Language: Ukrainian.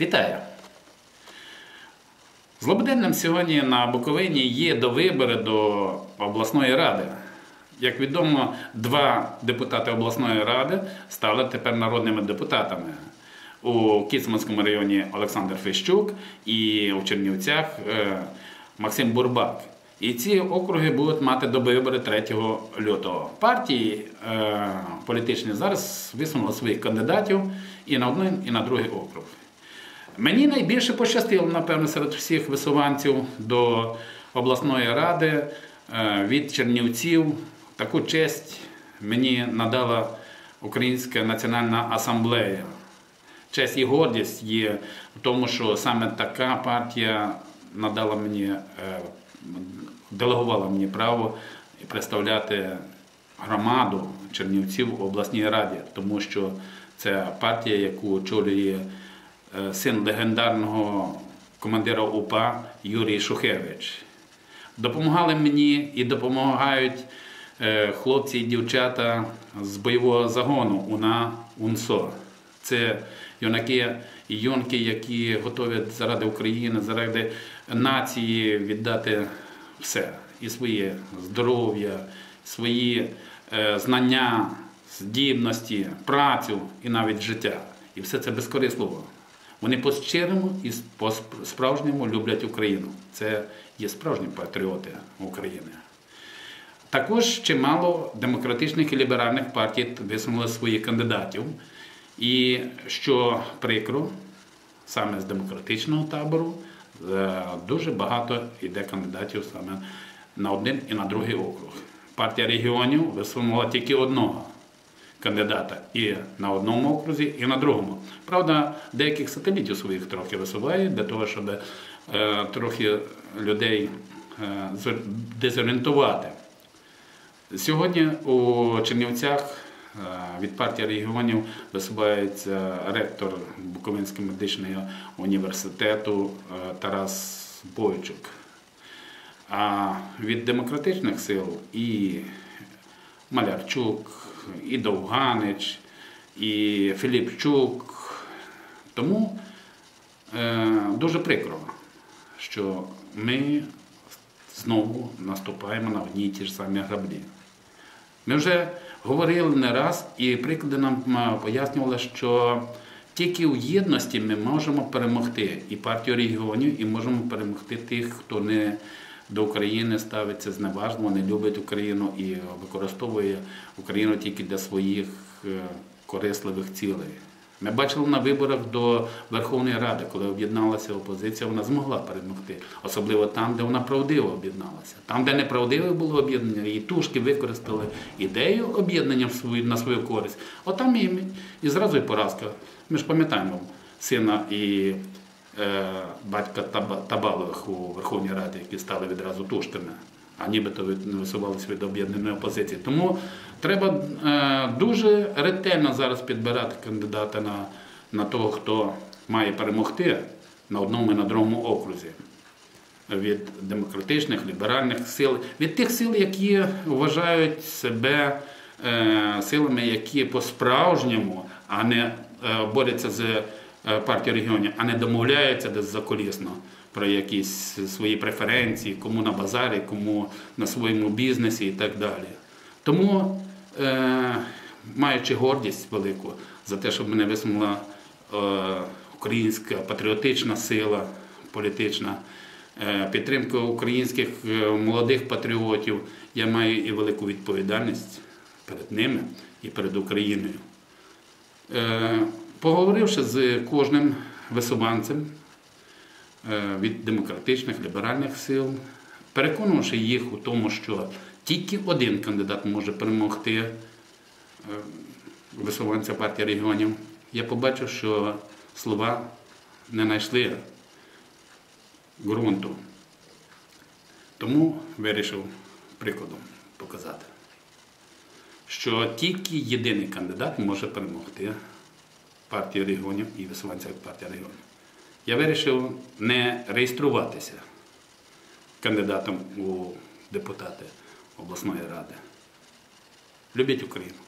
Вітаю! Злободенним сьогодні на Буковині є довибори до обласної ради. Як відомо, два депутати обласної ради стали тепер народними депутатами. У Кіцманському районі Олександр Фещук і у Чернівцях е, Максим Бурбак. І ці округи будуть мати до вибори 3 лютого. Партії е, політичні зараз висунули своїх кандидатів і на один, і на другий округ. Мені найбільше пощастило, напевно, серед всіх висуванців до обласної ради е, від Чернівців. Таку честь мені надала Українська національна асамблея. Честь і гордість є в тому, що саме така партія надала мені, е, делегувала мені право представляти громаду Чернівців в обласній раді, тому що це партія, яку очолює син легендарного командира УПА Юрій Шухевич. Допомагали мені і допомагають е, хлопці і дівчата з бойового загону УНА УНСО. Це юнаки і юнки, які готові заради України, заради нації віддати все. І своє здоров'я, свої е, знання, здібності, працю і навіть життя. І все це безкорисливо. Вони по-щирому і по-справжньому люблять Україну. Це є справжні патріоти України. Також чимало демократичних і ліберальних партій висунули своїх кандидатів. І що прикро, саме з демократичного табору е, дуже багато йде кандидатів саме на один і на другий округ. Партія регіонів висунула тільки одного кандидата і на одному окрузі, і на другому. Правда, деяких сателітів своїх трохи висуває для того, щоб е, трохи людей е, дезорієнтувати. Сьогодні у Чернівцях від партії регіонів висувається ректор Буковинського медичного університету Тарас Бойчук. А від демократичних сил і Малярчук, і Довганич, і Філіпчук. Тому е, дуже прикро, що ми знову наступаємо на одні й ті ж самі граблі. Ми вже говорили не раз, і приклади нам пояснювали, що тільки в єдності ми можемо перемогти і партію регіонів, і можемо перемогти тих, хто не до України ставиться зневажливо, не любить Україну і використовує Україну тільки для своїх е, корисливих цілей. Ми бачили на виборах до Верховної Ради, коли об'єдналася опозиція, вона змогла перемогти, особливо там, де вона правдиво об'єдналася. Там, де неправдиве було об'єднання, і тушки використали ідею об'єднання на свою користь. Отам і, і зразу і поразка. Ми ж пам'ятаємо сина і батька Табалових у Верховній Раді, які стали відразу тушками а нібито не висувалися від об'єднаної опозиції. Тому треба е, дуже ретельно зараз підбирати кандидата на, на того, хто має перемогти на одному і на другому окрузі. Від демократичних, ліберальних сил, від тих сил, які вважають себе е, силами, які по-справжньому, а не е, борються з е, партією регіонів, а не домовляються десь заколісно про якісь свої преференції, кому на базарі, кому на своєму бізнесі і так далі. Тому, е, маючи гордість велику за те, щоб мене висунула е, українська патріотична сила політична, підтримка українських молодих патріотів, я маю і велику відповідальність перед ними і перед Україною. Поговоривши з кожним висуванцем, Е, від демократичних ліберальних сил, переконувавши їх у тому, що тільки один кандидат може перемогти е, висуванця партії регіонів, я побачив, що слова не знайшли ґрунту. Тому вирішив прикладом показати, що тільки єдиний кандидат може перемогти партію регіонів і висуванця партії регіонів я вирішив не реєструватися кандидатом у депутати обласної ради. Любіть Україну!